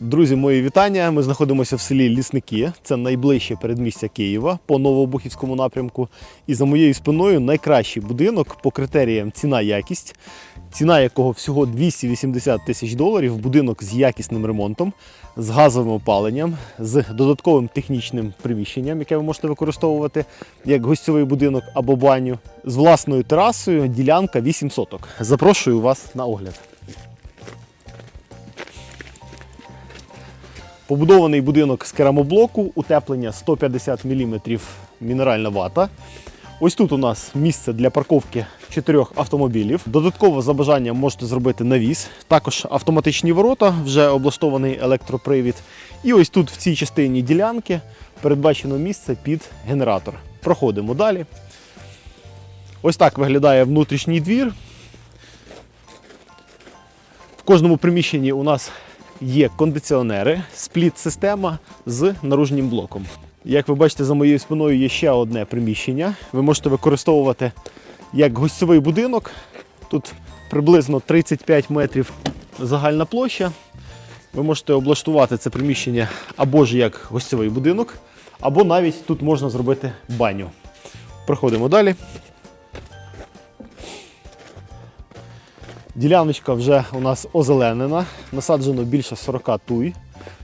Друзі, мої вітання. Ми знаходимося в селі Лісники. Це найближче передмістя Києва по Новобухівському напрямку. І за моєю спиною найкращий будинок по критеріям ціна-якість, ціна якого всього 280 тисяч доларів. Будинок з якісним ремонтом, з газовим опаленням, з додатковим технічним приміщенням, яке ви можете використовувати як гостьовий будинок або баню, з власною терасою, ділянка 8 соток. Запрошую вас на огляд. Побудований будинок з керамоблоку, утеплення 150 мм мінеральна вата. Ось тут у нас місце для парковки чотирьох автомобілів. Додатково за бажанням можете зробити навіс. Також автоматичні ворота, вже облаштований електропривід. І ось тут в цій частині ділянки передбачено місце під генератор. Проходимо далі. Ось так виглядає внутрішній двір. В кожному приміщенні у нас є кондиціонери, спліт-система з наружнім блоком. Як ви бачите, за моєю спиною є ще одне приміщення. Ви можете використовувати як гостьовий будинок. Тут приблизно 35 метрів загальна площа. Ви можете облаштувати це приміщення або ж як гостьовий будинок, або навіть тут можна зробити баню. Проходимо далі. Діляночка вже у нас озеленена, насаджено більше 40 туй.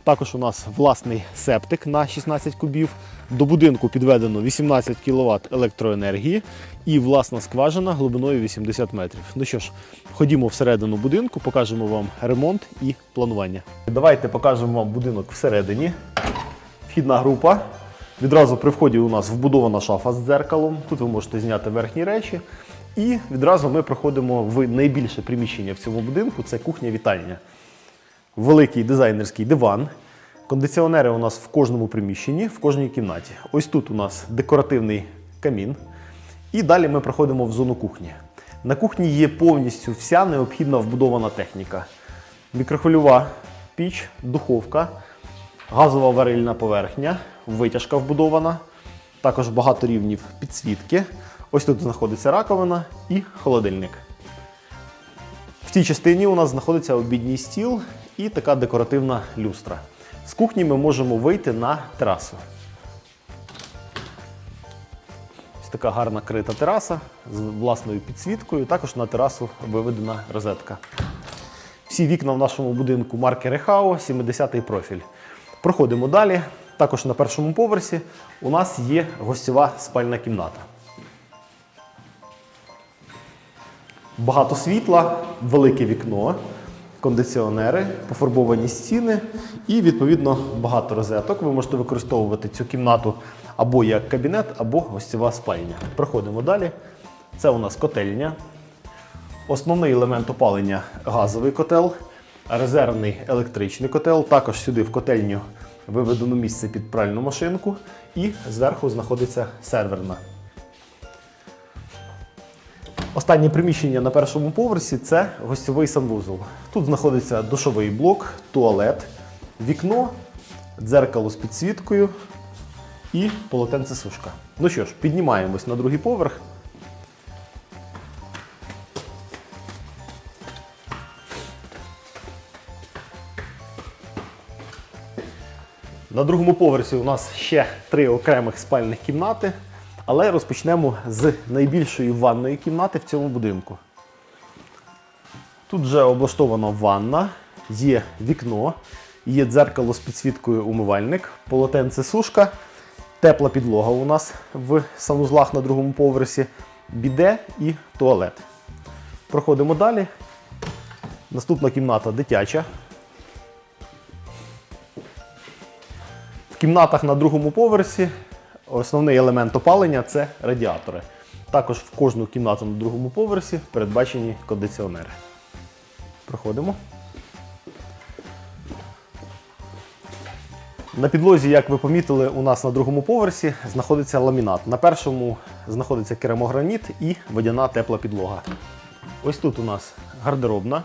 Також у нас власний септик на 16 кубів. До будинку підведено 18 кВт електроенергії і власна скважина глибиною 80 метрів. Ну що ж, ходімо всередину будинку, покажемо вам ремонт і планування. Давайте покажемо вам будинок всередині. Вхідна група. Відразу при вході у нас вбудована шафа з дзеркалом. Тут ви можете зняти верхні речі. І відразу ми проходимо в найбільше приміщення в цьому будинку це кухня-вітальня. Великий дизайнерський диван. Кондиціонери у нас в кожному приміщенні, в кожній кімнаті. Ось тут у нас декоративний камін. І далі ми проходимо в зону кухні. На кухні є повністю вся необхідна вбудована техніка: мікрохвильова піч, духовка, газова варильна поверхня, витяжка вбудована, також багато рівнів підсвітки. Ось тут знаходиться раковина і холодильник. В цій частині у нас знаходиться обідній стіл і така декоративна люстра. З кухні ми можемо вийти на терасу. Ось така гарна крита тераса з власною підсвіткою. Також на терасу виведена розетка. Всі вікна в нашому будинку марки Рехао, 70-й профіль. Проходимо далі. Також на першому поверсі у нас є гостьова спальна кімната. Багато світла, велике вікно, кондиціонери, пофарбовані стіни і, відповідно, багато розеток. Ви можете використовувати цю кімнату або як кабінет, або гостєва спальня. Проходимо далі. Це у нас котельня. Основний елемент опалення газовий котел, резервний електричний котел. Також сюди в котельню виведено місце під пральну машинку, і зверху знаходиться серверна. Останнє приміщення на першому поверсі це гостьовий санвузол. Тут знаходиться душовий блок, туалет, вікно, дзеркало з підсвіткою і полотенцесушка. Ну що ж, піднімаємось на другий поверх. На другому поверсі у нас ще три окремих спальних кімнати, але розпочнемо з найбільшої ванної кімнати в цьому будинку. Тут вже облаштована ванна, є вікно, є дзеркало з підсвіткою умивальник, полотенце сушка, тепла підлога у нас в санузлах на другому поверсі, біде і туалет. Проходимо далі. Наступна кімната дитяча. В кімнатах на другому поверсі основний елемент опалення це радіатори. Також в кожну кімнату на другому поверсі передбачені кондиціонери. Проходимо. На підлозі, як ви помітили, у нас на другому поверсі знаходиться ламінат. На першому знаходиться керамограніт і водяна тепла підлога. Ось тут у нас гардеробна.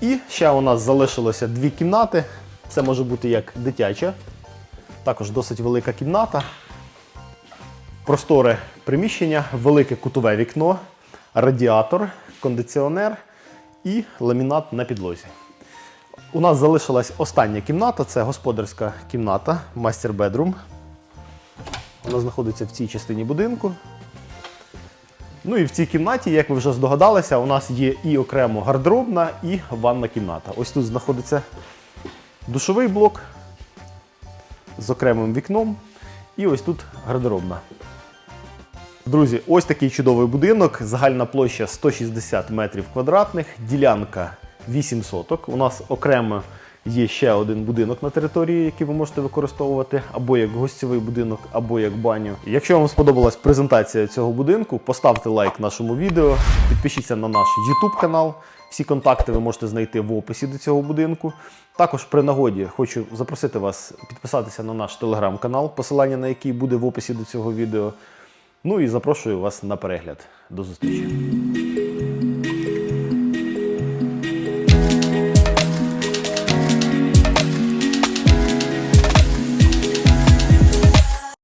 І ще у нас залишилося дві кімнати. Це може бути як дитяча, також досить велика кімната, просторе приміщення, велике кутове вікно, радіатор, кондиціонер і ламінат на підлозі. У нас залишилась остання кімната це господарська кімната, мастер бедрум. Вона знаходиться в цій частині будинку. Ну і в цій кімнаті, як ви вже здогадалися, у нас є і окремо гардеробна, і ванна кімната. Ось тут знаходиться душовий блок з окремим вікном. І ось тут гардеробна. Друзі, ось такий чудовий будинок. Загальна площа 160 метрів квадратних, ділянка 8 соток. У нас окремо є ще один будинок на території, який ви можете використовувати або як гостєвий будинок, або як баню. Якщо вам сподобалась презентація цього будинку, поставте лайк нашому відео, підпишіться на наш YouTube канал. Всі контакти ви можете знайти в описі до цього будинку. Також при нагоді хочу запросити вас підписатися на наш телеграм-канал, посилання на який буде в описі до цього відео. Ну і запрошую вас на перегляд. До зустрічі.